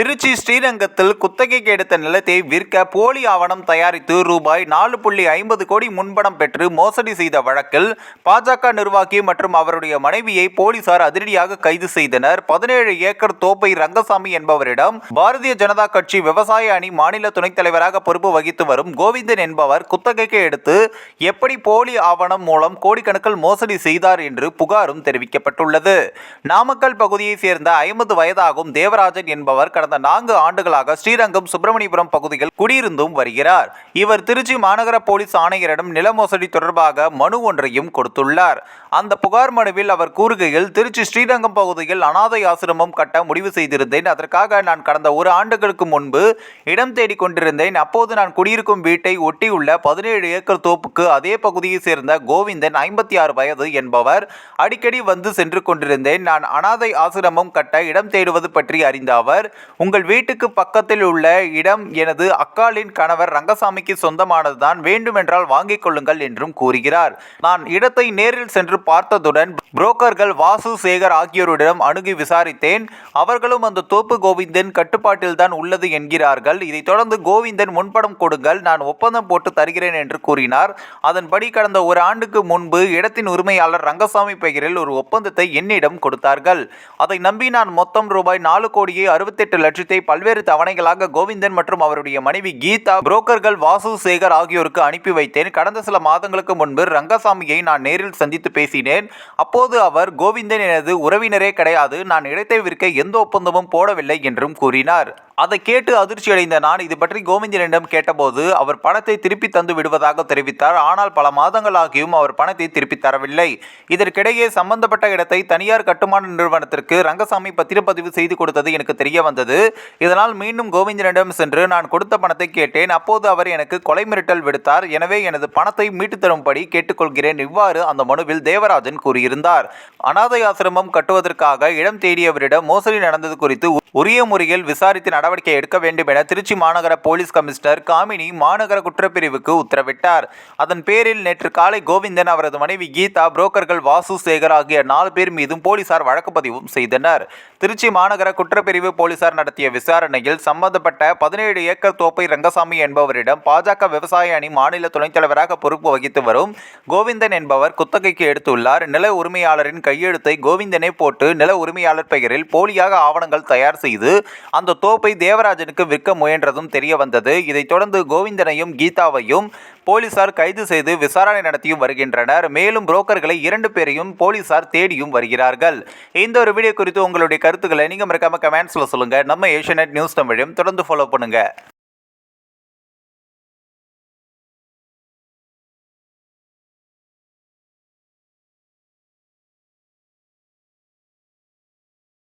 திருச்சி ஸ்ரீரங்கத்தில் குத்தகைக்கு எடுத்த நிலத்தை விற்க போலி ஆவணம் தயாரித்து ரூபாய் நாலு புள்ளி ஐம்பது கோடி முன்பணம் பெற்று மோசடி செய்த வழக்கில் பாஜக நிர்வாகி மற்றும் அவருடைய மனைவியை போலீசார் அதிரடியாக கைது செய்தனர். பதினேழு ஏக்கர் தோப்பை ரங்கசாமி என்பவரிடம் பாரதிய ஜனதா கட்சி விவசாய அணி மாநில துணைத் தலைவராக பொறுப்பு வகித்து வரும் கோவிந்தன் என்பவர் குத்தகைக்கு எடுத்து எப்படி போலி ஆவணம் மூலம் கோடிக்கணக்கில் மோசடி செய்தார் என்று புகாரும் தெரிவிக்கப்பட்டுள்ளது. நாமக்கல் பகுதியைச் சேர்ந்த ஐம்பது வயதாகும் தேவராஜன் என்பவர் கடந்த நான்கு ஆண்டுகளாக ஸ்ரீரங்கம் சுப்பிரமணியபுரம் பகுதியில் குடியிருந்தும் வருகிறார். இவர் திருச்சி மாநகர போலீஸ் ஆணையரிடம் நில மோசடி தொடர்பாக மனு ஒன்றையும் கொடுத்துள்ளார். அந்த புகார் மனுவில் அவர் கூறுகையில் திருச்சி ஸ்ரீரங்கம் பகுதியில் அனாதை ஆசிரமம் கட்ட முடிவு செய்திருந்தேன். அதற்காக நான் கடந்த ஒரு ஆண்டுகளுக்கு முன்பு இடம் தேடிக் கொண்டிருந்தேன். அப்போது நான் குடியிருக்கும் வீட்டை ஒட்டியுள்ள பதினேழு ஏக்கர் தோப்புக்கு அதே பகுதியைச் சேர்ந்த கோவிந்தன் ஐம்பத்தி ஆறு வயது என்பவர் அடிக்கடி வந்து சென்று கொண்டிருந்தேன். நான் அனாதை ஆசிரமம் கட்ட இடம் தேடுவது பற்றி அறிந்த அவர் உங்கள் வீட்டுக்கு பக்கத்தில் உள்ள இடம் எனது அக்காளின் கணவர் ரங்கசாமிக்கு சொந்தமானதுதான். வேண்டுமென்றால் வாங்கிக் கொள்ளுங்கள் என்றும் கூறுகிறார். நான் இடத்தை நேரில் சென்று பார்த்ததுடன் புரோக்கர்கள் வாசு சேகர் ஆகியோரிடம் அணுகி விசாரித்தேன். அவர்களும் அந்த தோப்பு கோவிந்தன் கட்டுப்பாட்டில்தான் உள்ளது என்கிறார்கள். இதைத் தொடர்ந்து கோவிந்தன் முன்படம் கொடுங்கள் நான் ஒப்பந்தம் போட்டு தருகிறேன் என்று கூறினார். அதன்படி கடந்த ஒரு ஆண்டுக்கு முன்பு இடத்தின் உரிமையாளர் ரங்கசாமி பெயரில் ஒரு ஒப்பந்தத்தை என்னிடம் கொடுத்தார்கள். அதை நம்பி நான் மொத்தம் ரூபாய் நாலு கோடியே அறுபத்தெட்டு லட்சத்தை பல்வேறு தவணைகளாக கோவிந்தன் மற்றும் அவருடைய மனைவி கீதா புரோக்கர்கள் வாசு சேகர் ஆகியோருக்கு அனுப்பி வைத்தேன். கடந்த சில மாதங்களுக்கு முன்பு ரங்கசாமியை நான் நேரில் சந்தித்து பேசினேன். அப்போது அவர் கோவிந்தன் எனது உறவினரே கிடையாது. நான் இடத்தை விற்க எந்த ஒப்பந்தமும் போடவில்லை என்றும் கூறினார். அதை கேட்டு அதிர்ச்சியடைந்த நான் இது பற்றி கோவிந்தனிடம் கேட்டபோது அவர் பணத்தை திருப்பி தந்து விடுவதாக தெரிவித்தார். ஆனால் பல மாதங்களாகியும் அவர் பணத்தை திருப்பி தரவில்லை. இதற்கிடையே சம்பந்தப்பட்ட இடத்தை தனியார் கட்டுமான நிறுவனத்திற்கு ரங்கசாமி பத்திரப்பதிவு செய்து கொடுத்தது எனக்கு தெரிய வந்தது. இதனால் மீண்டும் கோவிந்தனிடம் சென்று நான் கொடுத்த பணத்தை கேட்டேன். அப்போது அவர் எனக்கு கொலை மிரட்டல் விடுத்தார். எனவே எனது பணத்தை மீட்டு தரும்படி கேட்டுக்கொள்கிறேன் இவ்வாறு அந்த மனுவில் தேவராஜன் கூறியிருந்தார். அனாதை ஆசிரமம் கட்டுவதற்காக இடம் தேடியவரிடம் மோசடி நடந்தது குறித்து உரிய முறையில் விசாரித்து நடவடிக்கை எடுக்க வேண்டும் என திருச்சி மாநகர போலீஸ் கமிஷனர் காமினி மாநகர குற்றப்பிரிவுக்கு உத்தரவிட்டார். அதன் பேரில் நேற்று காலை கோவிந்தன் அவரது மனைவி கீதா புரோக்கர்கள் வாசு சேகர் ஆகிய நாலு பேர் மீதும் போலீசார் வழக்கு பதிவும் செய்தனர். திருச்சி மாநகர குற்றப்பிரிவு போலீசார் நடத்திய விசாரணையில் சம்பந்தப்பட்ட பதினேழு ஏக்கர் தோப்பை ரங்கசாமி என்பவரிடம் பாஜக விவசாய அணி மாநில துணைத் தலைவராக பொறுப்பு வகித்து வரும் கோவிந்தன் என்பவர் குத்தகைக்கு எடுத்துள்ளார். நில உரிமையாளரின் கையெழுத்தை கோவிந்தனே போட்டு நில உரிமையாளர் பெயரில் போலியாக ஆவணங்கள் தயார் செய்து அந்த தோப்பை தேவராஜனுக்கு விற்க முயன்றதும் தெரிய வந்தது. இதைத் தொடர்ந்து கோவிந்தனையும் கீதாவையும் போலீசார் கைது செய்து விசாரணை நடத்தியும் வருகின்றனர். மேலும் புரோக்கர்களை இரண்டு பேரையும் போலீசார் தேடியும் வருகிறார்கள். இந்த ஒரு வீடியோ குறித்து உங்களுடைய கருத்துக்களை நீங்கள் மறக்காம கமெண்ட்ஸில் சொல்லுங்கள் நம்ம ஏஷியநெட் நியூஸ் தமிழையும் தொடர்ந்து ஃபாலோ பண்ணுங்கள்